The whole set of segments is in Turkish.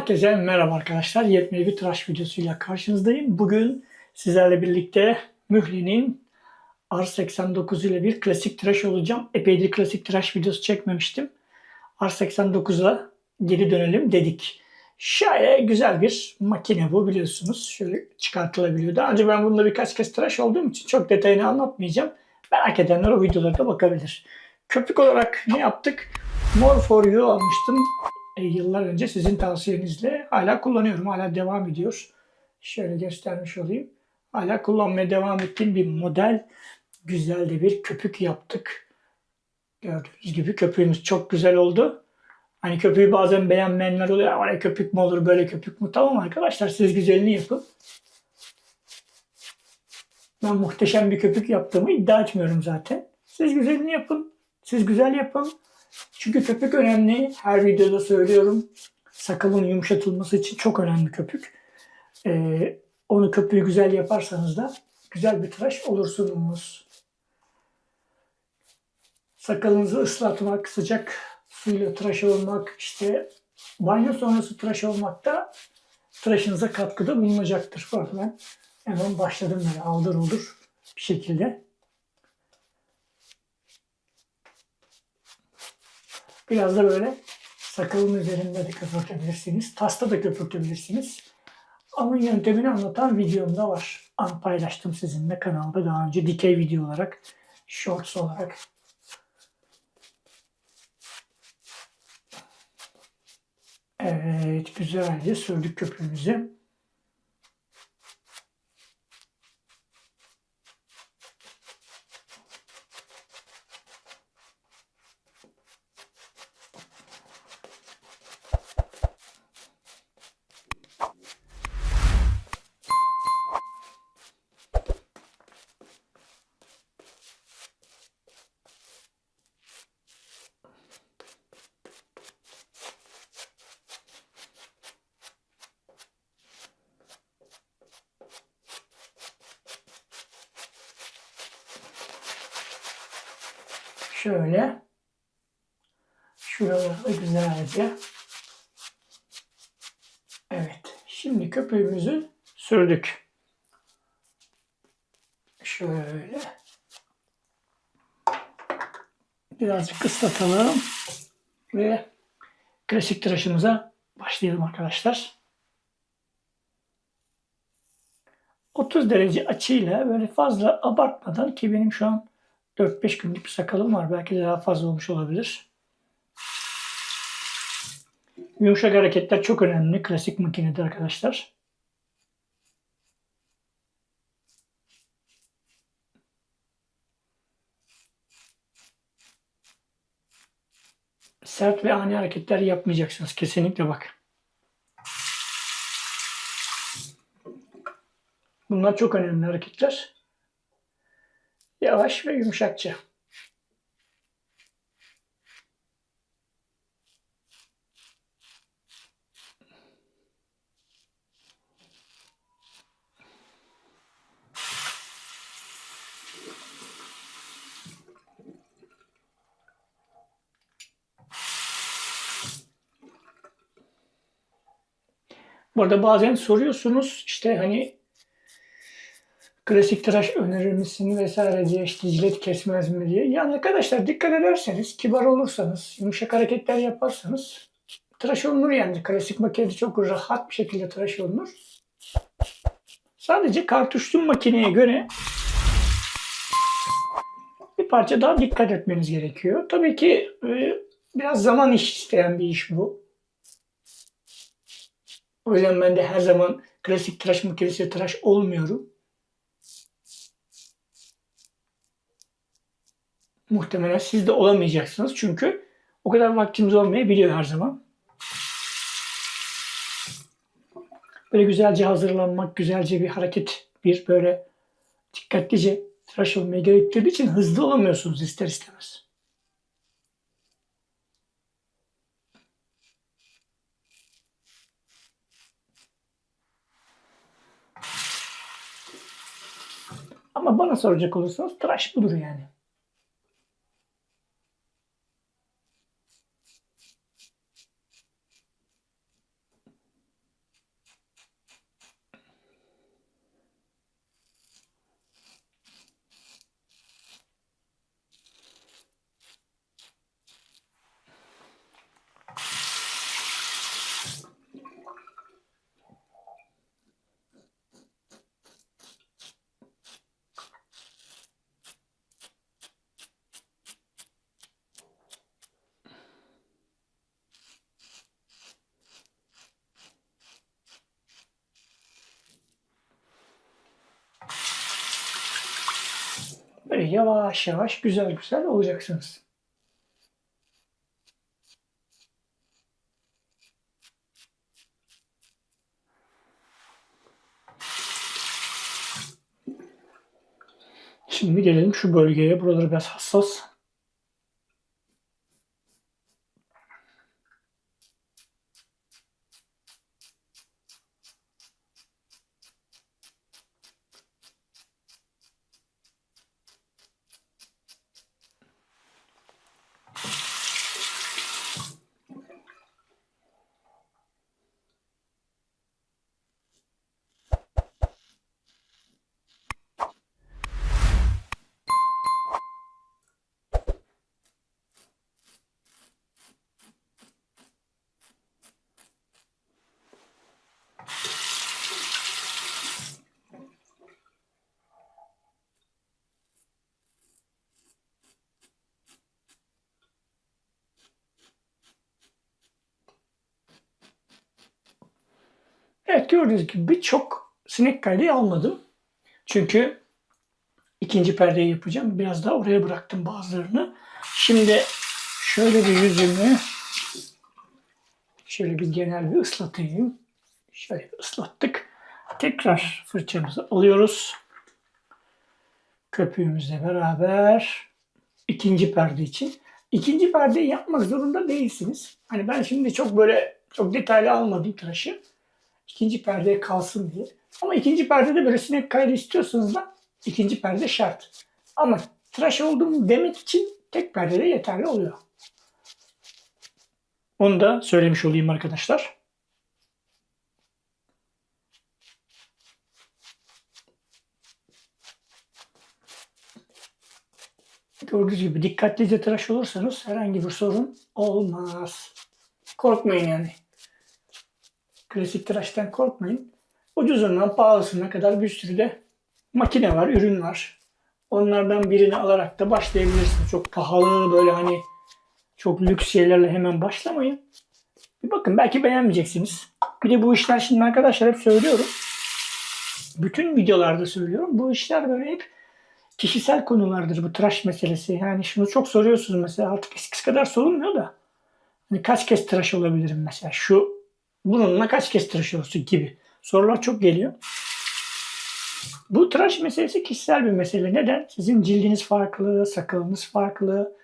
Herkese merhaba arkadaşlar. Yepyeni bir tıraş videosuyla karşınızdayım. Bugün sizlerle birlikte Mühli'nin R89 ile bir klasik tıraş olacağım. Epeydir klasik tıraş videosu çekmemiştim. R89'a geri dönelim dedik. Şöyle güzel bir makine bu biliyorsunuz. Şöyle çıkartılabiliyor. Daha önce ben bunda birkaç kez tıraş olduğum için çok detayını anlatmayacağım. Merak edenler o videolara da bakabilir. Köpük olarak ne yaptık? More for You almıştım e, yıllar önce sizin tavsiyenizle hala kullanıyorum. Hala devam ediyor. Şöyle göstermiş olayım. Hala kullanmaya devam ettiğim bir model. Güzel de bir köpük yaptık. Gördüğünüz gibi köpüğümüz çok güzel oldu. Hani köpüğü bazen beğenmeyenler oluyor. Var ya köpük mü olur böyle köpük mü? Tamam arkadaşlar siz güzelini yapın. Ben muhteşem bir köpük yaptığımı iddia etmiyorum zaten. Siz güzelini yapın. Siz güzel yapın. Çünkü köpük önemli. Her videoda söylüyorum. Sakalın yumuşatılması için çok önemli köpük. Ee, onu köpüğü güzel yaparsanız da güzel bir tıraş olursunuz. Sakalınızı ıslatmak, sıcak suyla tıraş olmak, işte banyo sonrası tıraş olmak da tıraşınıza katkıda bulunacaktır. Bak ben hemen başladım böyle aldır olur bir şekilde. Biraz da böyle sakalın üzerinde de köpürtebilirsiniz. Tasta da köpürtebilirsiniz. Ama yöntemini anlatan videom da var. An paylaştım sizinle kanalda daha önce dikey video olarak, shorts olarak. Evet, güzelce sürdük köpüğümüzü. Şöyle. Şuraları da güzelce. Evet. Şimdi köpüğümüzü sürdük. Şöyle. Birazcık ıslatalım. Ve klasik tıraşımıza başlayalım arkadaşlar. 30 derece açıyla böyle fazla abartmadan ki benim şu an 4-5 günlük bir sakalım var. Belki de daha fazla olmuş olabilir. Yumuşak hareketler çok önemli. Klasik makinede arkadaşlar. Sert ve ani hareketler yapmayacaksınız. Kesinlikle bak. Bunlar çok önemli hareketler. Yavaş ve yumuşakça. Burada bazen soruyorsunuz işte hani klasik tıraş önerir misin vesaire diye işte jilet kesmez mi diye. Yani arkadaşlar dikkat ederseniz, kibar olursanız, yumuşak hareketler yaparsanız tıraş olunur yani. Klasik makinede çok rahat bir şekilde tıraş olunur. Sadece kartuşlu makineye göre bir parça daha dikkat etmeniz gerekiyor. Tabii ki e, biraz zaman iş isteyen bir iş bu. O yüzden ben de her zaman klasik tıraş makinesiyle tıraş olmuyorum. Muhtemelen siz de olamayacaksınız çünkü o kadar vaktimiz olmayabiliyor her zaman. Böyle güzelce hazırlanmak, güzelce bir hareket, bir böyle dikkatlice tıraş olmayı gerektirdiği için hızlı olamıyorsunuz ister istemez. Ama bana soracak olursanız tıraş budur yani. Yavaş yavaş güzel güzel olacaksınız. Şimdi gelelim şu bölgeye. Buraları biraz hassas. Evet gördüğünüz gibi birçok sinek kaydı almadım. Çünkü ikinci perdeyi yapacağım. Biraz daha oraya bıraktım bazılarını. Şimdi şöyle bir yüzümü şöyle bir genel bir ıslatayım. Şöyle ıslattık. Tekrar fırçamızı alıyoruz. Köpüğümüzle beraber ikinci perde için. İkinci perdeyi yapmak zorunda değilsiniz. Hani ben şimdi çok böyle çok detaylı almadım tıraşı. İkinci perdeye kalsın diye. Ama ikinci perdede böyle sinek kaydı istiyorsanız da ikinci perde şart. Ama tıraş olduğumu demek için tek perdede yeterli oluyor. Onu da söylemiş olayım arkadaşlar. Gördüğünüz gibi dikkatlice tıraş olursanız herhangi bir sorun olmaz. Korkmayın yani. Klasik tıraştan korkmayın. Ucuzundan pahalısına kadar bir sürü de makine var, ürün var. Onlardan birini alarak da başlayabilirsiniz. Çok pahalı böyle hani çok lüks şeylerle hemen başlamayın. Bir bakın belki beğenmeyeceksiniz. Bir de bu işler şimdi arkadaşlar hep söylüyorum. Bütün videolarda söylüyorum. Bu işler böyle hep kişisel konulardır bu tıraş meselesi. Yani şunu çok soruyorsunuz mesela artık eskisi kadar sorulmuyor da. Hani kaç kez tıraş olabilirim mesela şu bununla kaç kez tıraş olursun gibi sorular çok geliyor. Bu tıraş meselesi kişisel bir mesele. Neden? Sizin cildiniz farklı, sakalınız farklı,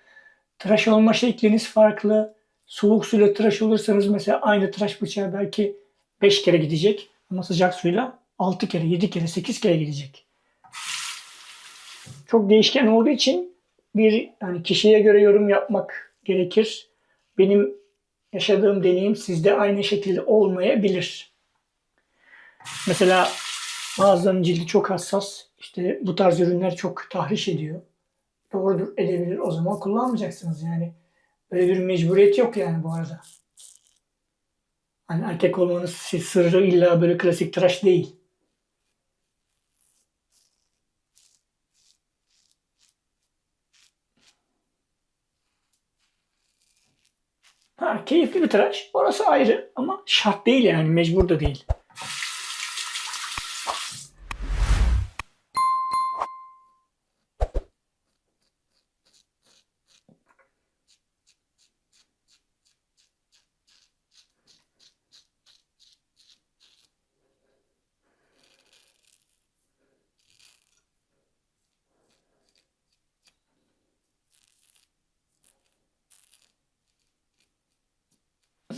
tıraş olma şekliniz farklı. Soğuk suyla tıraş olursanız mesela aynı tıraş bıçağı belki 5 kere gidecek ama sıcak suyla 6 kere, 7 kere, 8 kere gidecek. Çok değişken olduğu için bir yani kişiye göre yorum yapmak gerekir. Benim yaşadığım deneyim sizde aynı şekilde olmayabilir. Mesela bazılarının cildi çok hassas. İşte bu tarz ürünler çok tahriş ediyor. Doğrudur edebilir. O zaman kullanmayacaksınız yani. Böyle bir mecburiyet yok yani bu arada. Hani erkek olmanız sırrı illa böyle klasik tıraş değil. Ha, keyifli bir tıraş. Orası ayrı ama şart değil yani mecbur da değil.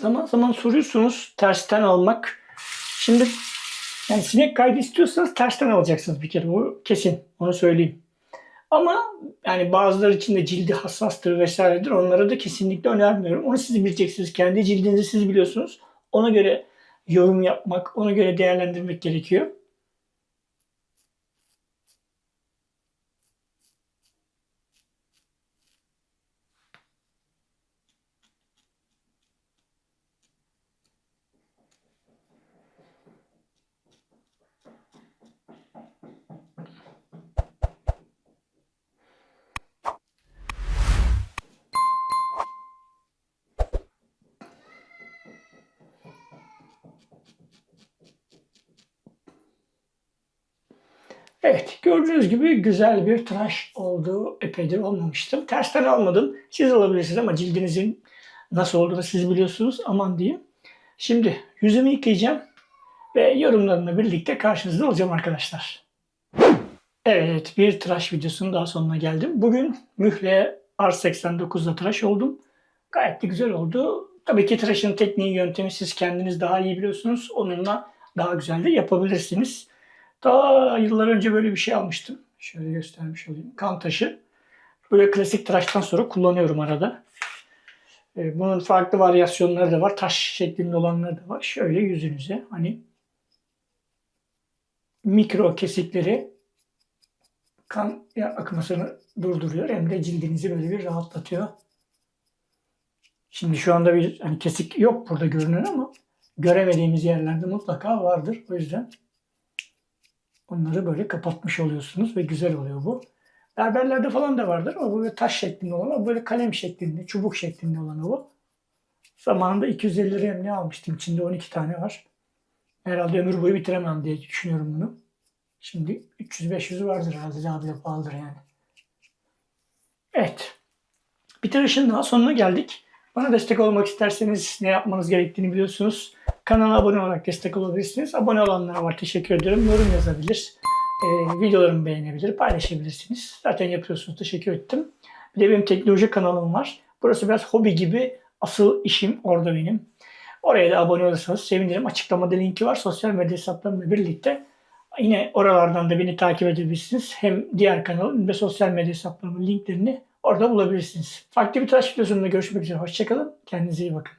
Zaman zaman soruyorsunuz tersten almak. Şimdi yani sinek kaydı istiyorsanız tersten alacaksınız bir kere. Bu kesin. Onu söyleyeyim. Ama yani bazıları için de cildi hassastır vesairedir. Onlara da kesinlikle önermiyorum. Onu siz bileceksiniz. Kendi cildinizi siz biliyorsunuz. Ona göre yorum yapmak, ona göre değerlendirmek gerekiyor. Evet, gördüğünüz gibi güzel bir tıraş oldu. Epeydir olmamıştım. Tersten almadım. Siz alabilirsiniz ama cildinizin nasıl olduğunu siz biliyorsunuz. Aman diyeyim. Şimdi yüzümü yıkayacağım ve yorumlarımla birlikte karşınızda olacağım arkadaşlar. Evet, bir tıraş videosunun daha sonuna geldim. Bugün Mühle R89'da tıraş oldum. Gayet de güzel oldu. Tabii ki tıraşın tekniği, yöntemi siz kendiniz daha iyi biliyorsunuz. Onunla daha güzel de yapabilirsiniz. Daha yıllar önce böyle bir şey almıştım. Şöyle göstermiş olayım. Kan taşı. Böyle klasik tıraştan sonra kullanıyorum arada. Ee, Bunun farklı varyasyonları da var. Taş şeklinde olanları da var. Şöyle yüzünüze hani mikro kesikleri kan akmasını durduruyor. Hem de cildinizi böyle bir rahatlatıyor. Şimdi şu anda bir hani kesik yok burada görünen ama göremediğimiz yerlerde mutlaka vardır. O yüzden onları böyle kapatmış oluyorsunuz ve güzel oluyor bu. Berberlerde falan da vardır bu böyle taş şeklinde olan ama böyle kalem şeklinde, çubuk şeklinde olan bu. Zamanında 250 liraya ne almıştım. İçinde 12 tane var. Herhalde ömür boyu bitiremem diye düşünüyorum bunu. Şimdi 300-500'ü vardır herhalde. Daha bile pahalıdır yani. Evet. Bitirişin daha sonuna geldik. Bana destek olmak isterseniz ne yapmanız gerektiğini biliyorsunuz. Kanala abone olarak destek olabilirsiniz. Abone olanlara var. Teşekkür ederim. Yorum yazabilir. Ee, videolarımı beğenebilir. Paylaşabilirsiniz. Zaten yapıyorsunuz. Teşekkür ettim. Bir de benim teknoloji kanalım var. Burası biraz hobi gibi. Asıl işim orada benim. Oraya da abone olursanız sevinirim. Açıklamada linki var. Sosyal medya hesaplarımla birlikte. Yine oralardan da beni takip edebilirsiniz. Hem diğer kanalım de sosyal medya hesaplarımın linklerini orada bulabilirsiniz. Farklı bir tıraş videosunda görüşmek üzere. Hoşçakalın. Kendinize iyi bakın.